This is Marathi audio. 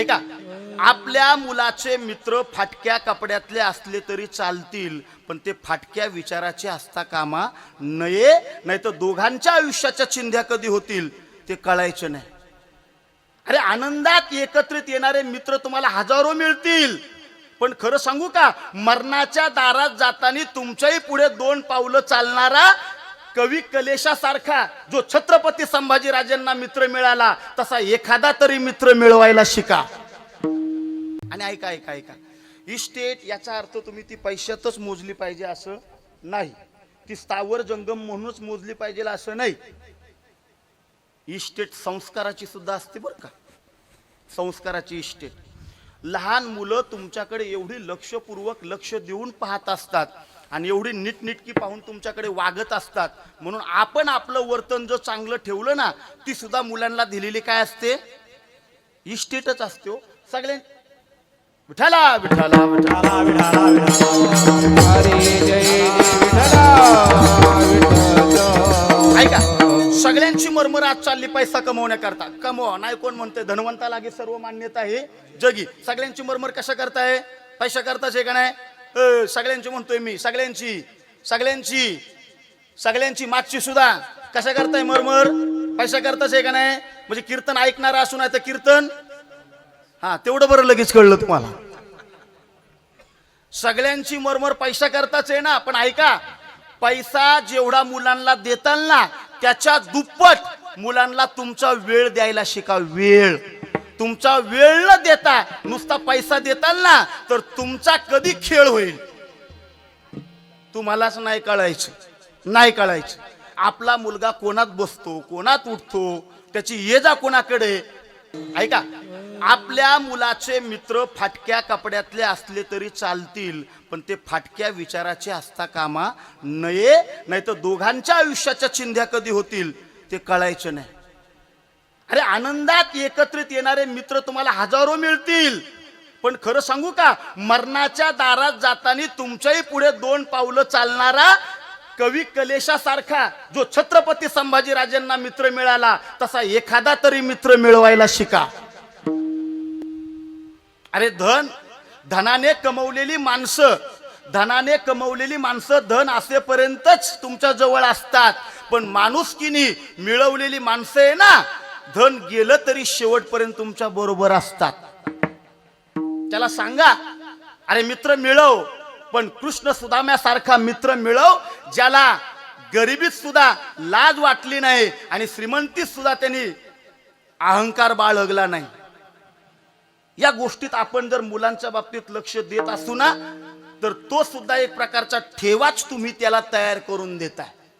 ऐका आपल्या मुलाचे मित्र फाटक्या कपड्यातले असले तरी चालतील पण ते फाटक्या विचाराचे असता कामा नये नाही तर दोघांच्या आयुष्याच्या चिंध्या कधी होतील ते कळायचं नाही. अरे आनंदात एकत्रित येणारे मित्र तुम्हाला हजारो मिळतील. पण खरं सांगू का मरणाच्या दारात जाताना तुमच्याही पुढे दोन पावलं चालणारा कवी कलेशासारखा जो छत्रपती संभाजीराजांना मित्र मिळाला तसा एखादा तरी मित्र मिळवायला शिका. आणि ऐका ऐका ऐका. इस्टेट याचा अर्थ तुम्ही ती पैशातच मोजली पाहिजे असं नाही. ती स्थावर जंगम म्हणूनच मोजली पाहिजे असं नाही. इस्टेट संस्काराची सुद्धा असते बरं का. संस्काराची इस्टेट लहान मुलं तुमच्याकडे एवढी लक्षपूर्वक लक्ष देऊन पाहत असतात. आणि एवढी नीटनिटकी पाहून तुमच्याकडे वागत असतात. म्हणून आपण आपलं वर्तन जर चांगलं ठेवलं ना ती सुद्धा मुलांना दिलेली काय असते? इस्टेटच असते हो. सगळ्यां विठाला विठाला विठाला विठाला विठाला ऐका सगळ्यांची मरमर आज चालली पैसा कमवण्याकरता. कमवा नाही कोण म्हणते धनवंताला सर्व मान्यता आहे. जगी सगळ्यांची मरमर कशा करताय पैशा करताच आहे का नाही? सगळ्यांची म्हणतोय मी सगळ्यांची सगळ्यांची सगळ्यांची मागची सुद्धा. कशा करताय मरमर? पैसा करताच आहे का नाही? म्हणजे कीर्तन ऐकणार असू नाही तर कीर्तन? हा तेवढं बरं लगेच कळलं तुम्हाला. सगळ्यांची मरमर पैसा करताच आहे ना पण ऐका पैसा जेवढा मुलांना देताल ना त्याच्या दुप्पट मुलांना तुमचा वेळ द्यायला शिका वेळ. तुमचा वेळ न देता नुसता पैसा देताल ना तर तुमचा कधी खेळ होईल? तुम्हालाच नाही कळायचं. नाही कळायचं. आपला मुलगा कोणात बसतो कोणात उठतो त्याची ये जा कोणाकडे? ऐका आपल्या मुलाचे मित्र फाटक्या कपड्यातले असले तरी चालतील पण ते फाटक्या विचाराचे असता कामा नये नाही तर दोघांच्या आयुष्याच्या चिंध्या कधी होतील ते कळायचं नाही. अरे आनंदात एकत्रित येणारे मित्र तुम्हाला हजारो मिळतील. पण खरं सांगू का मरणाच्या दारात जाताना तुमच्याही पुढे दोन पावलं चालणारा कवी कलेशासारखा जो छत्रपती संभाजीराजांना मित्र मिळाला तसा एखादा तरी मित्र मिळवायला शिका. अरे धन धनाने कमवलेली माणसं धनाने कमवलेली माणसं धन असेपर्यंतच तुमच्या जवळ असतात. पण माणुसकीनी मिळवलेली माणसं आहे ना धन गेलं तरी शेवटपर्यंत तुमच्या बरोबर असतात. त्याला सांगा अरे मित्र मिळव पण कृष्ण सुदाम्यासारखा मित्र मिळव ज्याला गरिबीत सुद्धा लाज वाटली नाही आणि श्रीमंतीत सुद्धा त्यांनी अहंकार बाळगला नाही. या गोष्टीत आपण जर मुलांच्या बाबतीत लक्ष देत असू ना तर तो सुद्धा एक प्रकारचा ठेवाच तुम्ही त्याला तयार करून देताय.